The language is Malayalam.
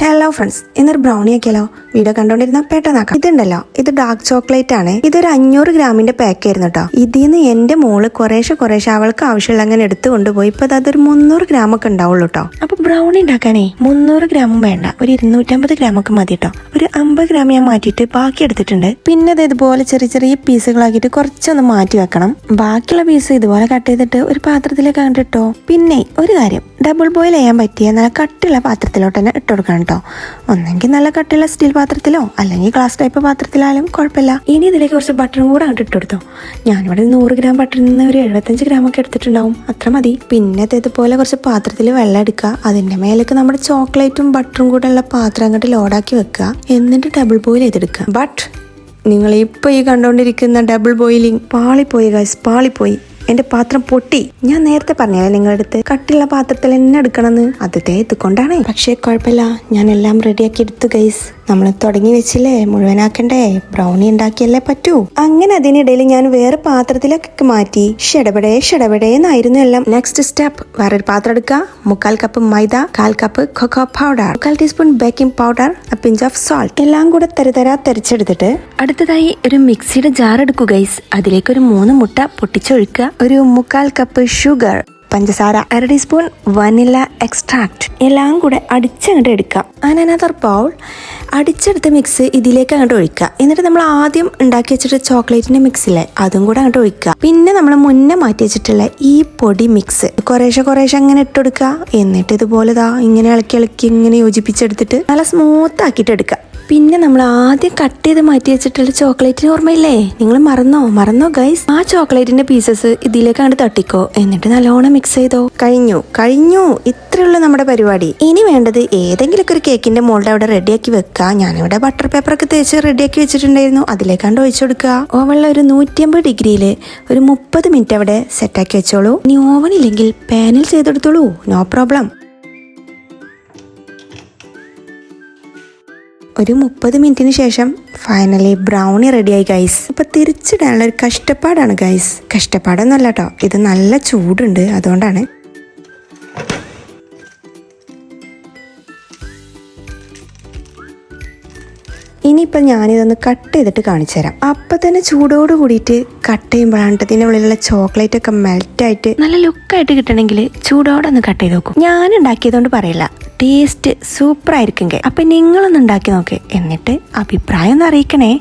ഹലോ ഫ്രണ്ട്സ് ഇന്നൊരു ബ്രൗണി ആക്കിയാലോ? വീഡിയോ കണ്ടോണ്ടിരുന്ന പെട്ടെന്നാക്കാം ഇതുണ്ടല്ലോ. ഇത് ഡാർക്ക് ചോക്ലേറ്റ് ആണ്. ഇതൊരു അഞ്ഞൂറ് ഗ്രാമിന്റെ പാക്ക് ആയിരുന്നു കേട്ടോ ഇതിൽ നിന്ന് എന്റെ മോൾ കുറേശ്ശെ കുറേശ്ശെ അവൾക്ക് ആവശ്യമുള്ള അങ്ങനെ എടുത്തു കൊണ്ടുപോയി. ഇപ്പൊ അതൊരു മുന്നൂറ് ഗ്രാം ഒക്കെ ഉണ്ടാവുള്ളൂ കേട്ടോ അപ്പൊ ബ്രൗണി ഉണ്ടാക്കാനേ മുന്നൂറ് ഗ്രാമും വേണ്ട. ഒരു ഇരുന്നൂറ്റമ്പത് ഗ്രാം ഒക്കെ മതി കേട്ടോ ഒരു അമ്പത് ഗ്രാം ഞാൻ മാറ്റിയിട്ട് ബാക്കി എടുത്തിട്ടുണ്ട്. പിന്നെ അത് ഇതുപോലെ ചെറിയ ചെറിയ പീസുകളാക്കിയിട്ട് കുറച്ചൊന്ന് മാറ്റി വെക്കണം. ബാക്കിയുള്ള പീസ് ഇതുപോലെ കട്ട് ചെയ്തിട്ട് ഒരു പാത്രത്തിലേക്ക് കണ്ടിട്ടോ പിന്നെ ഒരു കാര്യം. ഡബിൾ ബോയിൽ ചെയ്യാൻ പറ്റിയ നല്ല കട്ടിയുള്ള പാത്രത്തിലോട്ട് തന്നെ ഇട്ട് കൊടുക്കണം കേട്ടോ. ഒന്നെങ്കിൽ നല്ല കട്ടിയുള്ള സ്റ്റീൽ പാത്രത്തിലോ അല്ലെങ്കിൽ ഗ്ലാസ് ടൈപ്പ് പാത്രത്തിലായാലും കുഴപ്പമില്ല. ഇനി ഇതിലേക്ക് കുറച്ച് ബട്ടറും കൂടെ അങ്ങോട്ട് ഇട്ട് കൊടുത്തോ. ഞാനിവിടെ നൂറ് ഗ്രാം ബട്ടറിൽ നിന്ന് ഒരു എഴുപത്തഞ്ച് ഗ്രാം ഒക്കെ എടുത്തിട്ടുണ്ടാവും. അത്ര മതി. പിന്നെ ഇത് ഇതുപോലെ കുറച്ച് പാത്രത്തിൽ വെള്ളം എടുക്കുക. അതിന്റെ മേലേക്ക് നമ്മുടെ ചോക്ലേറ്റും ബട്ടറും കൂടെ ഉള്ള പാത്രം അങ്ങോട്ട് ലോഡാക്കി വെക്കുക. എന്നിട്ട് ഡബിൾ ബോയിൽ ചെയ്തെടുക്കുക. ബട്ട് നിങ്ങൾ ഇപ്പോൾ ഈ കണ്ടുകൊണ്ടിരിക്കുന്ന ഡബിൾ ബോയിലിംഗ് പാളിപ്പോയി ഗൈസ് പാളിപ്പോയി. എന്റെ പാത്രം പൊട്ടി. ഞാൻ നേരത്തെ പറഞ്ഞല്ലേ നിങ്ങളുടെ അടുത്ത് കട്ടിയുള്ള പാത്രത്തിൽ എന്നെ എടുക്കണമെന്ന്. അത് എത്തിക്കൊണ്ടാണ് കൊണ്ടാണ് പക്ഷേ കുഴപ്പമില്ല. ഞാൻ എല്ലാം റെഡിയാക്കി എടുത്തു ഗൈസ് നമ്മൾ തുടങ്ങി വെച്ചില്ലേ? മുഴുവനാക്കണ്ടേ? ബ്രൗണി ഉണ്ടാക്കിയല്ലേ പറ്റൂ? അങ്ങനെ അതിനിടയിൽ ഞാൻ വേറെ പാത്രത്തിലൊക്കെ മാറ്റി. ഷടപടേ ഷടപടേ എന്നായിരുന്നു എല്ലാം. നെക്സ്റ്റ് സ്റ്റെപ്പ് വേറൊരു പാത്രം എടുക്കുക മുക്കാൽ കപ്പ് മൈദ കാൽ കപ്പ് കൊക്കോ പൗഡർ മുക്കാൽ teaspoon baking powder pinch of salt എല്ലാം കൂടെ തരതരാ തെരച്ചെടുത്തിട്ട്. അടുത്തതായി ഒരു മിക്സിയുടെ ജാർ എടുക്കുക ഗൈസ് അതിലേക്ക് ഒരു മൂന്ന് മുട്ട പൊട്ടിച്ചൊഴിക്കുക. ഒരു മുക്കാൽ കപ്പ് ഷുഗർ പഞ്ചസാര അര ടീസ്പൂൺ വനില എക്സ്ട്രാക്ട് എല്ലാം കൂടെ അടിച്ചങ്ങോട്ട് എടുക്കാം. അനനദർ ബൗൾ അടിച്ചെടുത്ത മിക്സ് ഇതിലേക്ക് അങ്ങോട്ട് ഒഴിക്കുക. എന്നിട്ട് നമ്മൾ ആദ്യം ഉണ്ടാക്കി വെച്ചിട്ട് ചോക്ലേറ്റിന്റെ മിക്സിലെ അതും കൂടെ അങ്ങോട്ട് ഒഴിക്കുക. പിന്നെ നമ്മൾ മുന്നേ മാറ്റി വെച്ചിട്ടുള്ള ഈ പൊടി മിക്സ് കുറേശ്ശെ കുറേശ്ശെ അങ്ങനെ ഇട്ട് കൊടുക്കുക. എന്നിട്ട് ഇതുപോലെ ദാ ഇങ്ങനെ ഇളക്കി ഇളക്കി ഇങ്ങനെ യോജിപ്പിച്ചെടുത്തിട്ട് നല്ല സ്മൂത്ത് ആക്കിയിട്ട് എടുക്കുക. പിന്നെ നമ്മൾ ആദ്യം കട്ട് ചെയ്ത് മാറ്റി വെച്ചിട്ടുള്ള ചോക്ലേറ്റിന് ഓർമ്മയില്ലേ? നിങ്ങൾ മറന്നോ? മറന്നോ ഗൈസ് ആ ചോക്ലേറ്റിന്റെ പീസസ് ഇതിലേക്ക് അങ്ങോട്ട് തട്ടിക്കോ. എന്നിട്ട് നല്ലോണം മിക്സ് ചെയ്തോ. കഴിഞ്ഞു. കഴിഞ്ഞു. ഇത്രയുള്ള നമ്മുടെ പരിപാടി. ഇനി വേണ്ടത് ഏതെങ്കിലുമൊക്കെ ഒരു കേക്കിന്റെ മോൾഡ് അവിടെ റെഡിയാക്കി വെക്കുക ഞാനിവിടെ ബട്ടർ പേപ്പർ ഒക്കെ തേച്ച് റെഡിയാക്കി വെച്ചിട്ടുണ്ടായിരുന്നു. അതിലേക്കാണ്ട് ഒഴിച്ചു കൊടുക്കുക. ഓവനിൽ ഒരു നൂറ്റിയമ്പത് ഡിഗ്രിയിൽ ഒരു മുപ്പത് മിനിറ്റ് അവിടെ സെറ്റാക്കി വെച്ചോളൂ. ഇനി ഓവൻ ഇല്ലെങ്കിൽ പാനിൽ ചെയ്തെടുത്തോളൂ. നോ പ്രോബ്ലം ഒരു മുപ്പത് മിനിറ്റിന് ശേഷം ഫൈനലി ബ്രൗണി റെഡിയായി ഗൈസ് ഇപ്പൊ തിരിച്ചിടാനുള്ള ഒരു കഷ്ടപ്പാടാണ് ഗൈസ് കഷ്ടപ്പാടൊന്നല്ല കേട്ടോ ഇത് നല്ല ചൂടുണ്ട് അതുകൊണ്ടാണ്. ഇനിയിപ്പോൾ ഞാനിതൊന്ന് കട്ട് ചെയ്തിട്ട് കാണിച്ചു തരാം അപ്പം തന്നെ ചൂടോട് കൂടിയിട്ട് കട്ട് ചെയ്യുമ്പോഴാണ് ഇതിന്റെ ഉള്ളിലുള്ള ചോക്ലേറ്റ് ഒക്കെ മെൽറ്റ് ആയിട്ട് നല്ല ലുക്കായിട്ട് കിട്ടണമെങ്കിൽ ചൂടോടെ ഒന്ന് കട്ട് ചെയ്ത് നോക്കും. ഞാൻ ഉണ്ടാക്കിയതുകൊണ്ട് പറയില്ല. ടേസ്റ്റ് സൂപ്പർ ആയിരിക്കും അപ്പം നിങ്ങളൊന്ന് ഉണ്ടാക്കി നോക്ക്. എന്നിട്ട് അഭിപ്രായം ഒന്ന് അറിയിക്കണേ.